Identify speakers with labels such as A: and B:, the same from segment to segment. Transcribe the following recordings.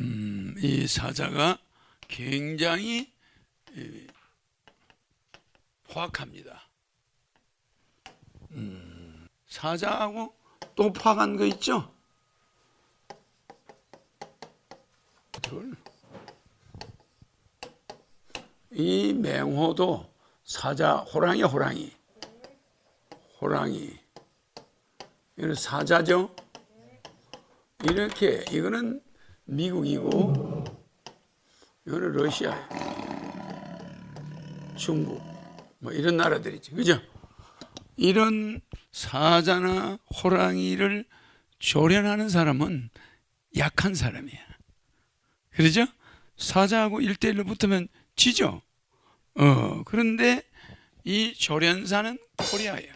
A: 음, 이 사자가 굉장히 이, 포악합니다. 음, 사자하고 또 포악한 거 있죠? 둘. 이 맹호도 사자 호랑이 호랑이 호랑이 이는 사자죠. 이렇게 이거는 미국이고 이거는 러시아, 중국 뭐 이런 나라들이지, 그죠? 이런 사자나 호랑이를 조련하는 사람은 약한 사람이야. 그러죠? 사자하고 일대일로 붙으면 지죠. 어, 그런데 이 조련사는 코리아예요.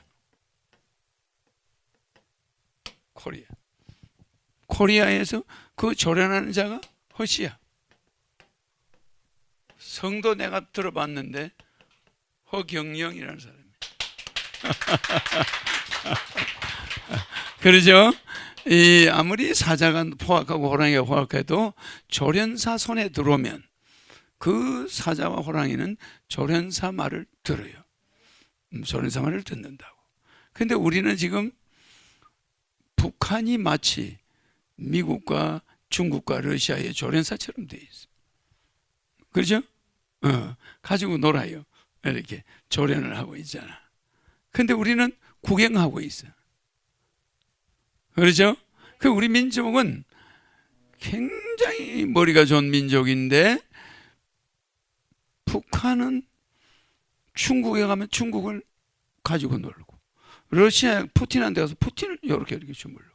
A: 코리아. 코리아에서 그 조련하는 자가 허시야. 성도 내가 들어봤는데 허경영이라는 사람이에요. 그러죠? 이 아무리 사자가 포악하고 호랑이가 포악해도 조련사 손에 들어오면 그 사자와 호랑이는 조련사 말을 들어요. 음, 조련사 말을 듣는다고. 근데 우리는 지금 북한이 마치 미국과 중국과 러시아의 조련사처럼 돼 있어. 그렇죠? 어, 가지고 놀아요. 이렇게 조련을 하고 있잖아. 근데 우리는 구경하고 있어. 그렇죠? 그 우리 민족은 굉장히 머리가 좋은 민족인데 북한은 중국에 가면 중국을 가지고 놀고 러시아 푸틴한테 가서 푸틴을 이렇게 이렇게 주물르고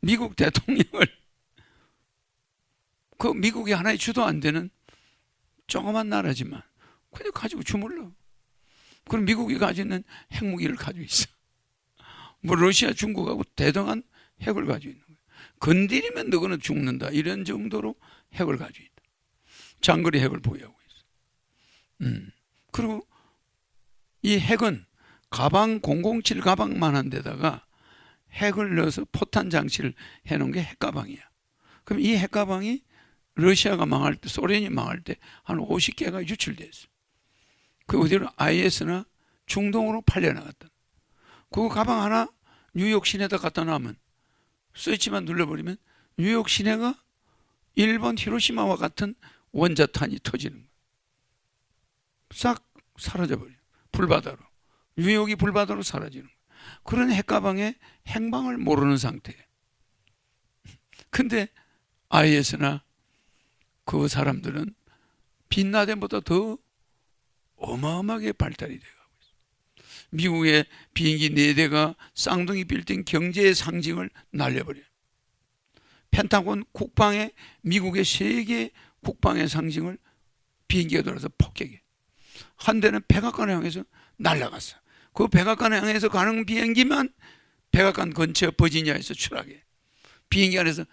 A: 미국 대통령을 그 미국이 하나의 주도 안 되는 조그만 나라지만 그냥 가지고 주물러. 그럼 미국이 가지는 핵무기를 가지고 있어. 뭐 러시아, 중국하고 대등한 핵을 가지고 있는 거예요. 건드리면 너거는 죽는다. 이런 정도로 핵을 가지고 있다. 장거리 핵을 보유하고 있어. 음. 그리고 이 핵은 가방 007 가방만 한 데다가 핵을 넣어서 포탄 장치를 해놓은 게 핵가방이야. 그럼 이 핵가방이 러시아가 망할 때, 소련이 망할 때 한 50개가 유출됐어. 그 어디로 IS나 중동으로 팔려나갔다. 그 가방 하나 뉴욕 시내다 갖다 놔면 스위치만 눌러버리면 뉴욕 시내가 일본 히로시마와 같은 원자탄이 터지는 거야. 싹 사라져버려. 불바다로. 뉴욕이 불바다로 사라지는 거야. 그런 핵가방에 행방을 모르는 상태예요. 근데 IS나 그 사람들은 빛나덴보다 더 어마어마하게 발달이 돼가고 있어요. 미국의 비행기 네 대가 쌍둥이 빌딩 경제의 상징을 날려버려요. 펜타곤 국방에 미국의 세계 국방의 상징을 비행기가 돌아서 폭격해. 한 대는 백악관을 향해서 날아갔어. 그 백악관을 향해서 가는 비행기만 백악관 근처 버지니아에서 추락해. 비행기 안에서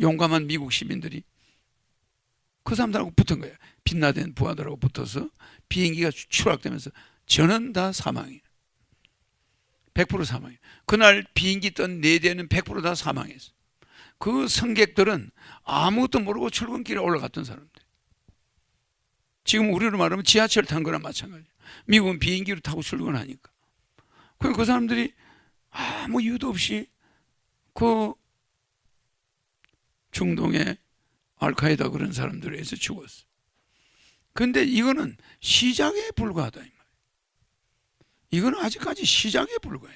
A: 용감한 미국 시민들이 그 사람들하고 붙은 거예요. 빛나된 부하들하고 붙어서 비행기가 추락되면서 저는 다 사망이에요. 100% 사망이에요. 그날 비행기 뜬 네 대는 100%다 사망했어. 그 승객들은 아무것도 모르고 출근길에 올라갔던 사람들. 지금 우리로 말하면 지하철 탄 거나 마찬가지예요. 미국은 비행기를 타고 출근하니까. 그, 그 사람들이 아무 이유도 없이 그 중동의 알카에다 그런 사람들에 의해서 죽었어. 근데 이거는 시작에 불과하다 이 말이에요. 이건 아직까지 시작에 불과해.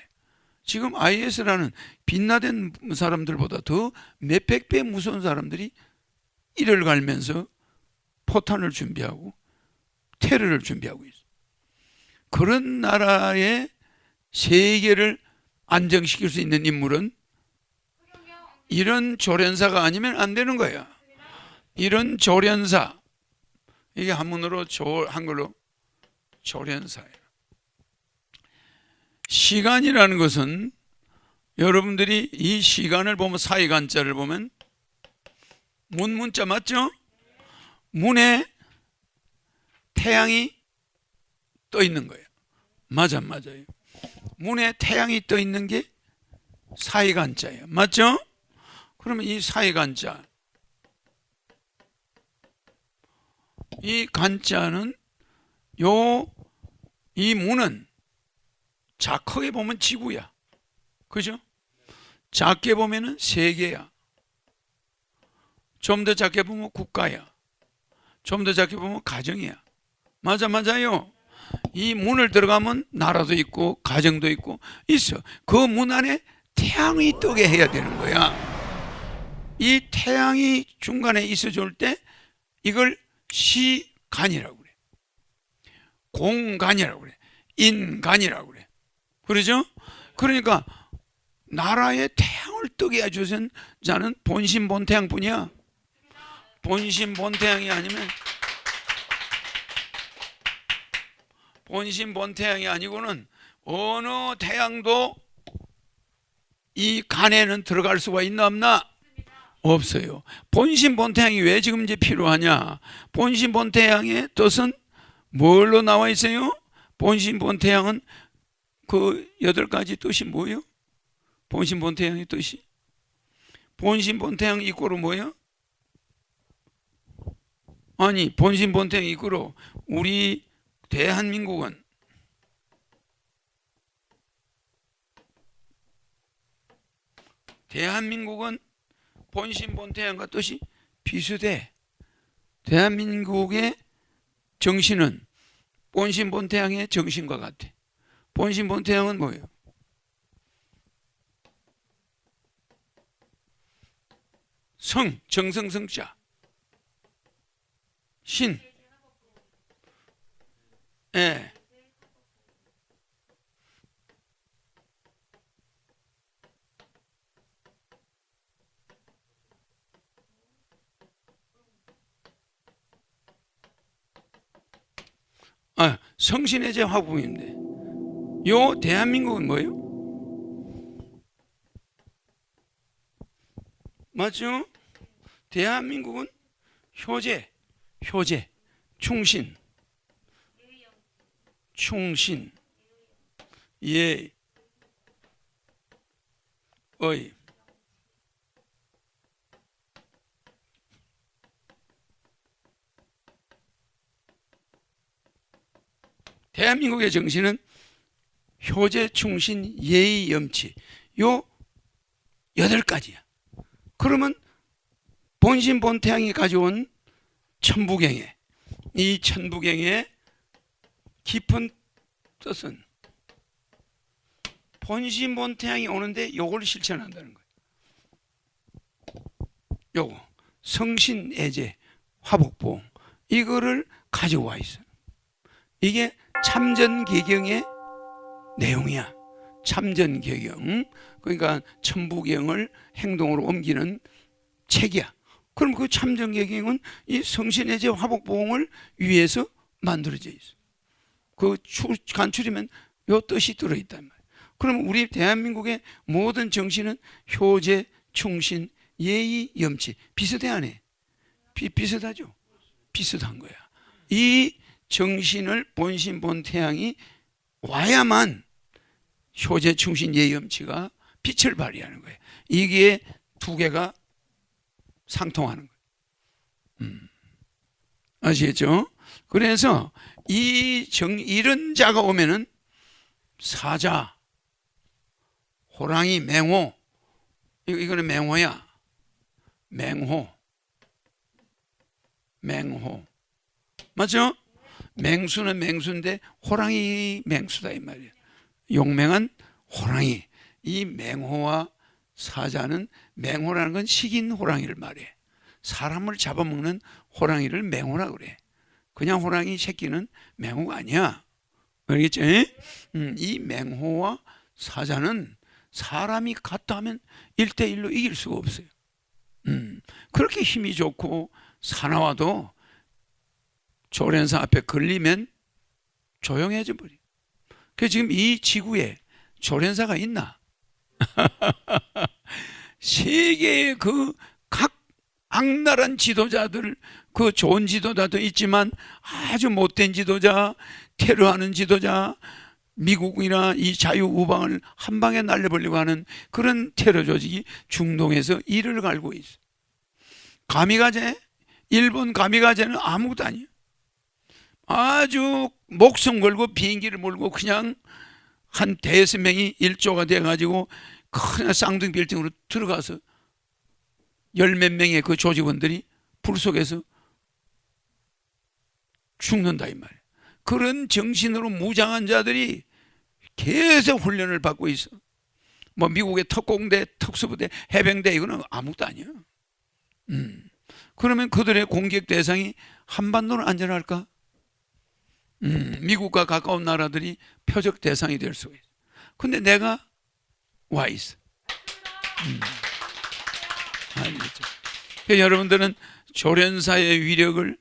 A: 지금 IS라는 빛나된 사람들보다 더 몇백 배 무서운 사람들이 이를 갈면서 포탄을 준비하고 테러를 준비하고 있어. 그런 나라의 세계를 안정시킬 수 있는 인물은 이런 조련사가 아니면 안 되는 거야. 이런 조련사 이게 한문으로 조 한글로 조련사예요. 시간이라는 것은 여러분들이 이 시간을 보면 사이간자를 보면 문 문자 맞죠? 문에 태양이 떠 있는 거예요. 맞아 맞아요. 문에 태양이 떠 있는 게 사이간자예요. 맞죠? 그러면 이 사이간자 이 간자는 요 이 문은 자 크게 보면 지구야. 그죠? 작게 보면은 세계야. 좀 더 작게 보면 국가야. 좀 더 작게 보면 가정이야. 맞아 맞아요. 이 문을 들어가면 나라도 있고 가정도 있고 있어. 그 문 안에 태양이 뜨게 해야 되는 거야. 이 태양이 중간에 있어 줄 때 이걸 시간이라고 그래. 공간이라고 그래. 인간이라고 그래. 그러죠? 그러니까 나라에 태양을 뜨게 해주신 자는 본신 본태양뿐이야. 본신 본태양이 아니면 본신 본태양이 아니고는 어느 태양도 이 간에는 들어갈 수가 있나 없나? 없어요. 본신 본태양이 왜 지금 이제 필요하냐? 본신 본태양의 뜻은 뭘로 나와 있어요? 본신 본태양은 그 여덟 가지 뜻이 뭐예요? 본신 본태양의 뜻이 본신 본태양 이꼬로 뭐야? 아니 본신 본태양 이꼬로 우리 대한민국은 대한민국은 본신 본태양과 뜻이 비슷해. 대한민국의 정신은 본신 본태양의 정신과 같아. 본신 본태양은 뭐예요? 성, 정성성자. 신. 예. 아, 성신의 제 화분인데. 요 대한민국은 뭐예요? 맞죠? 대한민국은 효제, 효제, 충신, 충신, 예, 의, 대한민국의 정신은 효제, 충신, 예의, 염치. 요 여덟 가지야. 그러면 본신 본태양이 가져온 천부경에 이 천부경의 깊은 뜻은 본신 본태양이 오는데 요걸 실천한다는 거예요. 요거 성신 애제 화복봉 이거를 가지고 와 있어. 이게 참전 개경의 내용이야. 참전 개경 그러니까 천부경을 행동으로 옮기는 책이야. 그럼 그 참전 개경은 이 성신의제 화복봉을 위해서 만들어져 있어. 그 출, 간추리면 요 뜻이 들어있단 말이야. 그럼 우리 대한민국의 모든 정신은 효제, 충신, 예의, 염치 비슷해 안 해? 비, 비슷하죠? 비슷한 거야. 이 정신을 본신 본태양이 와야만 효제, 충신, 예의, 염치가 빛을 발휘하는 거예요. 이게 두 개가 상통하는 거예요. 음. 아시겠죠? 그래서 이 정, 이런 자가 오면은 사자, 호랑이, 맹호, 이거, 이거는 맹호야. 맹호. 맹호. 맞죠? 맹수는 맹수인데 호랑이 맹수다 이 말이야. 용맹한 호랑이. 이 맹호와 사자는 맹호라는 건 식인 호랑이를 말해. 사람을 잡아먹는 호랑이를 맹호라 그래. 그냥 호랑이 새끼는 맹호가 아니야. 알겠지? 음, 이 맹호와 사자는 사람이 같다 하면 일대일로 이길 수가 없어요. 음, 그렇게 힘이 좋고 사나워도 조련사 앞에 걸리면 조용해져 버려. 그 지금 이 지구에 조련사가 있나? 세계의 그각 악랄한 지도자들, 그 좋은 지도자도 있지만 아주 못된 지도자, 테러하는 지도자, 미국이나 이 자유우방을 한 방에 날려버리려고 하는 그런 테러 조직이 중동에서 이를 갈고 있어. 가미가제, 일본 가미가제는 아무것도 아니에요. 아주 목숨 걸고 비행기를 몰고 그냥 한 대여섯 명이 일조가 돼가지고 큰 쌍둥이 빌딩으로 들어가서 열 몇 명의 그 조직원들이 불 속에서 죽는다 이 말이에요. 그런 정신으로 무장한 자들이 계속 훈련을 받고 있어. 뭐 미국의 특공대, 특수부대, 해병대 이거는 아무것도 아니야. 음. 그러면 그들의 공격 대상이 한반도는 안전할까? 음, 미국과 가까운 나라들이 표적 대상이 될 수가 있어. 근데 내가 와 있어. 음. 그러니까 여러분들은 조련사의 위력을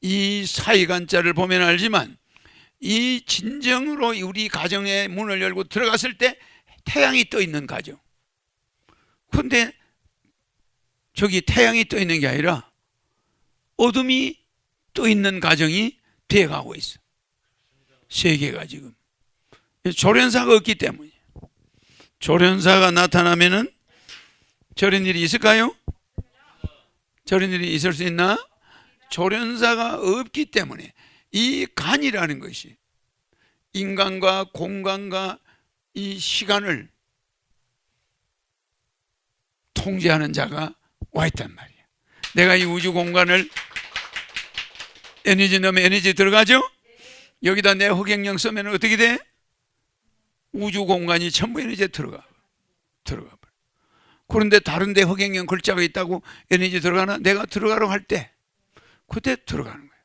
A: 이 사이간자를 보면 알지만 이 진정으로 우리 가정의 문을 열고 들어갔을 때 태양이 떠 있는 가정. 근데 저기 태양이 떠 있는 게 아니라 어둠이 떠 있는 가정이 되어 가고 있어. 세계가 지금. 조련사가 없기 때문이에요. 조련사가 나타나면은 저런 일이 있을까요? 저런 일이 있을 수 있나? 조련사가 없기 때문에 이 간이라는 것이 인간과 공간과 이 시간을 통제하는 자가 와 있단 말이야. 내가 이 우주 공간을 에너지 넣으면 에너지 들어가죠? 여기다 내 흑행령 쓰면 어떻게 돼? 우주 공간이 전부 에너지에 들어가. 들어가. 그런데 다른 데 흑행령 글자가 있다고 에너지 들어가나? 내가 들어가라고 할 때, 그때 들어가는 거예요.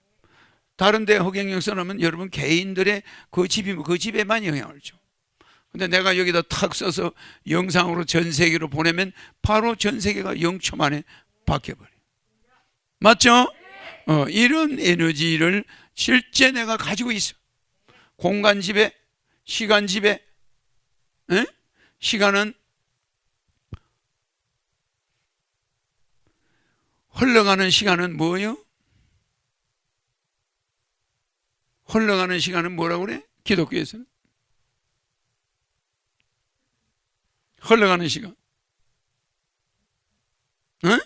A: 다른 데 흑행령 써놓으면 여러분 개인들의 그 집이 그 집에만 영향을 줘. 근데 내가 여기다 탁 써서 영상으로 전 세계로 보내면 바로 전 세계가 0초 만에 바뀌어버려. 맞죠? 어, 이런 에너지를 실제 내가 가지고 있어. 공간 지배, 시간 지배. 에? 시간은 흘러가는 시간은 뭐예요? 흘러가는 시간은 뭐라고 그래? 기독교에서는 흘러가는 시간. 응?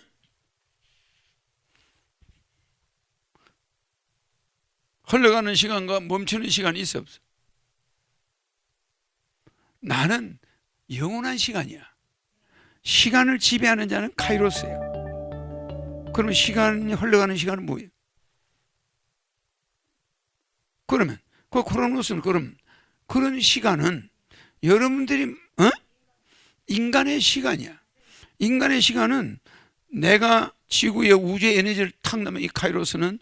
A: 흘러가는 시간과 멈추는 시간이 있어 없어? 나는 영원한 시간이야. 시간을 지배하는 자는 카이로스예요. 그러면 시간이 흘러가는 시간은 뭐예요? 그러면 그 크로노스는 그럼 그런 시간은 여러분들이 어? 인간의 시간이야. 인간의 시간은 내가 지구의 우주의 에너지를 탁 넣으면 이 카이로스는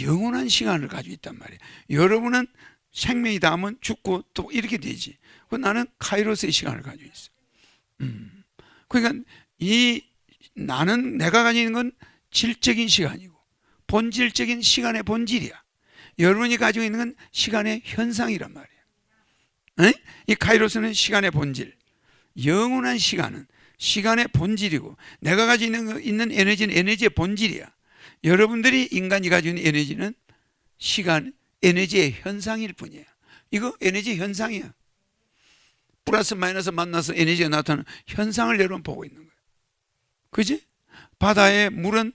A: 영원한 시간을 가지고 있단 말이에요. 여러분은 생명이 닿으면 죽고 또 이렇게 되지. 그 나는 카이로스의 시간을 가지고 있어. 음. 그러니까 이 나는 내가 가지고 있는 건 질적인 시간이고 본질적인 시간의 본질이야. 여러분이 가지고 있는 건 시간의 현상이란 말이에요. 에? 이 카이로스는 시간의 본질. 영원한 시간은 시간의 본질이고 내가 가지고 있는, 있는 에너지는 에너지의 본질이야. 여러분들이 인간이 가지고 있는 에너지는 시간, 에너지의 현상일 뿐이에요. 이거 에너지 현상이야. 플러스 마이너스 만나서 에너지가 나타나는 현상을 여러분 보고 있는 거예요. 그지? 바다의 물은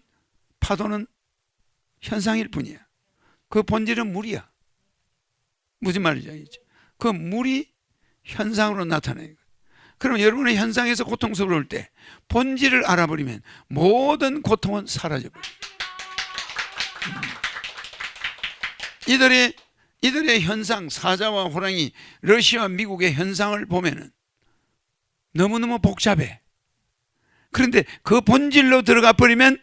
A: 파도는 현상일 뿐이야. 그 본질은 물이야. 무슨 말인지 알겠죠? 그 물이 현상으로 나타나는 거예요. 그럼 여러분의 현상에서 고통스러울 때 본질을 알아버리면 모든 고통은 사라져버려요. 이들의 이들의 현상 사자와 호랑이 러시아와 미국의 현상을 보면은 너무너무 복잡해. 그런데 그 본질로 들어가 버리면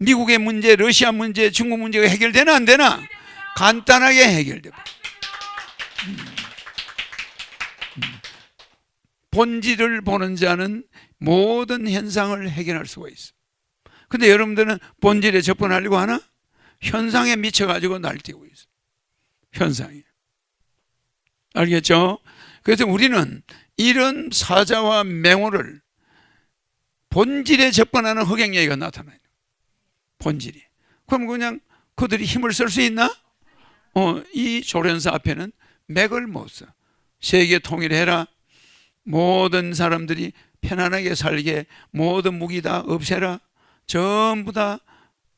A: 미국의 문제, 러시아 문제, 중국 문제가 해결되나 안 되나? 간단하게 해결돼. 음. 음. 본질을 보는 자는 모든 현상을 해결할 수가 있어. 근데 여러분들은 본질에 접근하려고 하나? 현상에 미쳐가지고 날뛰고 있어. 현상이. 알겠죠? 그래서 우리는 이런 사자와 맹호를 본질에 접근하는 흑행예가 나타나요. 본질이. 그럼 그냥 그들이 힘을 쓸 수 있나? 어, 이 조련사 앞에는 맥을 못 써. 세계 통일해라. 모든 사람들이 편안하게 살게 모든 무기 다 없애라. 전부 다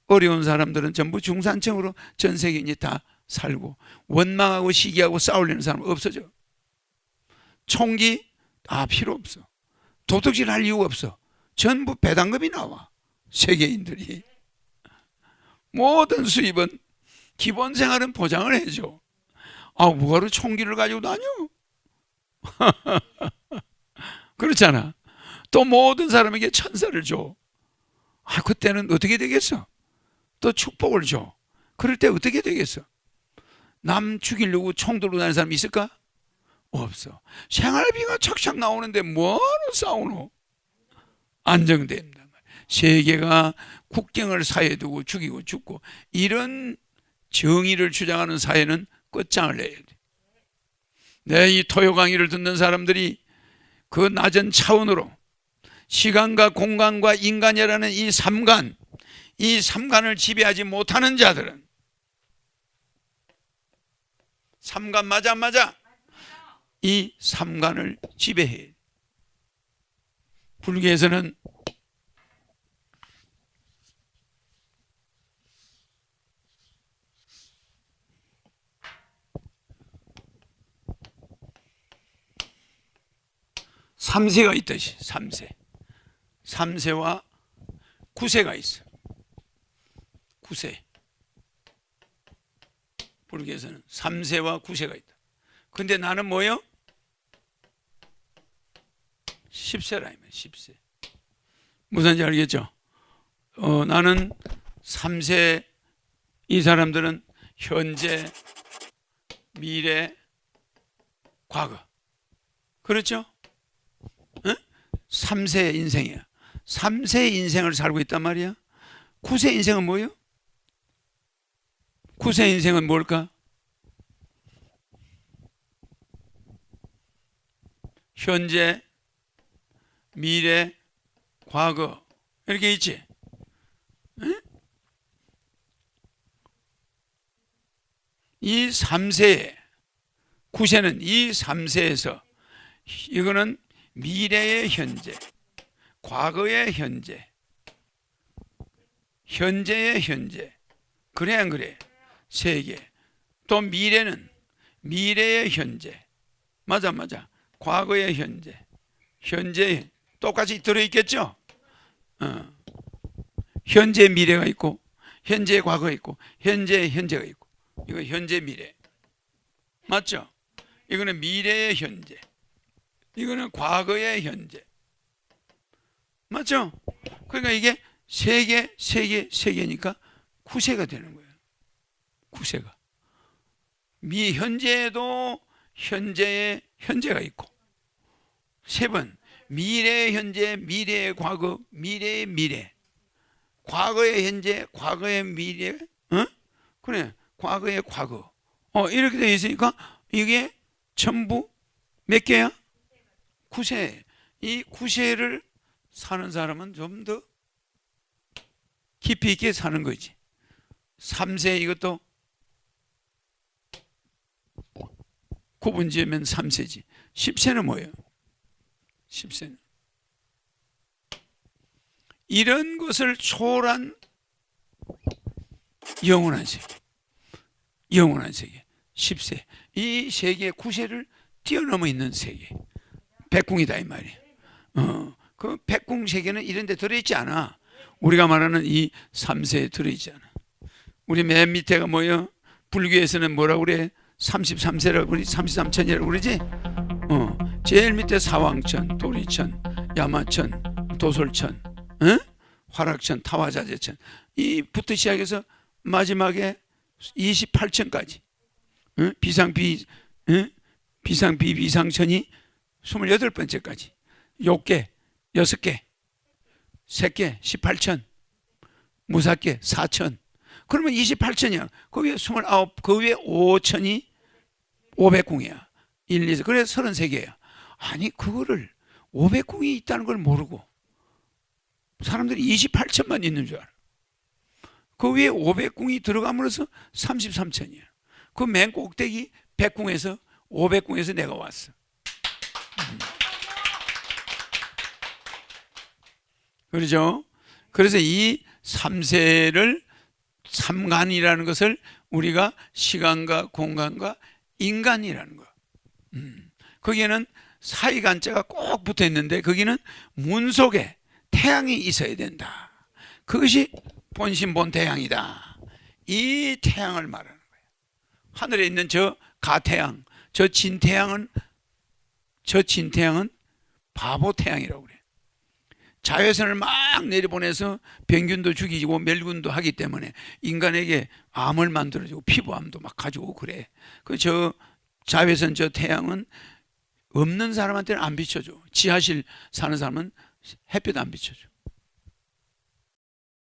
A: 어려운 사람들은 전부 중산층으로 전 세계인이 다 살고 원망하고 시기하고 싸우려는 사람 없어져. 총기 다 필요 없어. 도둑질 할 이유가 없어. 전부 배당금이 나와. 세계인들이. 모든 수입은 기본 생활은 보장을 해줘. 아, 뭐하러 총기를 가지고 다녀? 그렇잖아. 또 모든 사람에게 천사를 줘. 아, 그때는 어떻게 되겠어? 또 축복을 줘. 그럴 때 어떻게 되겠어? 남 죽이려고 총 들고 다니는 사람 있을까? 없어. 생활비가 착착 나오는데 뭐하러 싸우노? 안정됩니다. 세계가 국경을 사이에 두고 죽이고 죽고 이런 정의를 주장하는 사회는 끝장을 내야 돼. 내 이 토요 강의를 듣는 사람들이 그 낮은 차원으로 시간과 공간과 인간이라는 이 삼간, 이 삼간을 지배하지 못하는 자들은 삼간 맞아 안 맞아? 이 삼간을 지배해. 불교에서는 삼세가 있듯이 삼세. 삼세와 구세가 있어. 구세. 불교에서는 삼세와 구세가 있다. 근데 나는 뭐요? 십세라 이면 십세. 무슨 지 알겠죠? 어, 나는 삼세 이 사람들은 현재, 미래, 과거. 그렇죠? 응? 3세 인생이야. 3세 인생을 살고 있단 말이야. 9세 인생은 뭐예요? 9세 인생은 뭘까? 현재, 미래, 과거 이렇게 있지. 응? 이 3세, 9세는 이 3세에서 이거는 미래의 현재, 과거의 현재, 현재의 현재. 그래 안 그래? 세계. 또 미래는 미래의 현재. 맞아 맞아. 과거의 현재. 현재 똑같이 들어있겠죠? 어. 현재 미래가 있고 현재 과거가 있고 현재 현재가 있고 이거 현재 미래. 맞죠? 이거는 미래의 현재. 이거는 과거의 현재. 맞죠? 그러니까 이게 세계, 세계, 세계니까 구세가 되는 거예요. 구세가. 미 현재에도 현재의 현재가 있고 세 번 미래의 현재, 미래의 과거, 미래의 미래. 과거의 현재, 과거의 미래. 어? 그래. 과거의 과거. 어, 이렇게 되어 있으니까 이게 전부 몇 개야? 구세. 이 구세를 사는 사람은 좀 더 깊이 있게 사는 거지. 3세 이것도 구분 지으면 3세지. 10세는 뭐예요? 10세는 이런 것을 초월한 영원한 세계. 영원한 세계. 10세. 이 세계 9세를 뛰어넘어 있는 세계. 백궁이다 이 말이에요. 어, 그 백궁 세계는 이런 데 들어있지 않아. 우리가 말하는 이 3세에 들어있지 않아. 우리 맨 밑에가 뭐예요? 불교에서는 뭐라고 그래? 33세라고 그러지? 33천이라고 그러지? 어, 제일 밑에 사왕천, 도리천, 야마천, 도솔천, 어? 화락천, 타화자재천. 이 부터 시작해서 마지막에 28천까지 어? 비상비 어? 비상비 비상천이 28번째까지. 6개, 6개, 3개, 18천 무사개 4천. 그러면 28천이야. 그 위에 29, 그 위에 5천이 500궁이야. 1, 2, 3 그래서 33개야 아니 그거를 500궁이 있다는 걸 모르고 사람들이 28천만 있는 줄 알아 그 위에 500궁이 들어감으로써 33천이야 그 맨 꼭대기 백궁에서 500궁에서 내가 왔어. 음. 그렇죠? 그래서 이 삼세를 삼간이라는 것을 우리가 시간과 공간과 인간이라는 거. 음. 거기에는 사이간자가 꼭 붙어 있는데 거기는 문 속에 태양이 있어야 된다. 그것이 본신 본 태양이다. 이 태양을 말하는 거예요. 하늘에 있는 저 가태양, 저 진태양은 저 진태양은 바보 태양이라고 그래. 자외선을 막 내려보내서 병균도 죽이고 멸균도 하기 때문에 인간에게 암을 만들어주고 피부암도 막 가지고 그래. 그 저 자외선 저 태양은 없는 사람한테는 안 비춰줘. 지하실 사는 사람은 햇빛 안 비춰줘.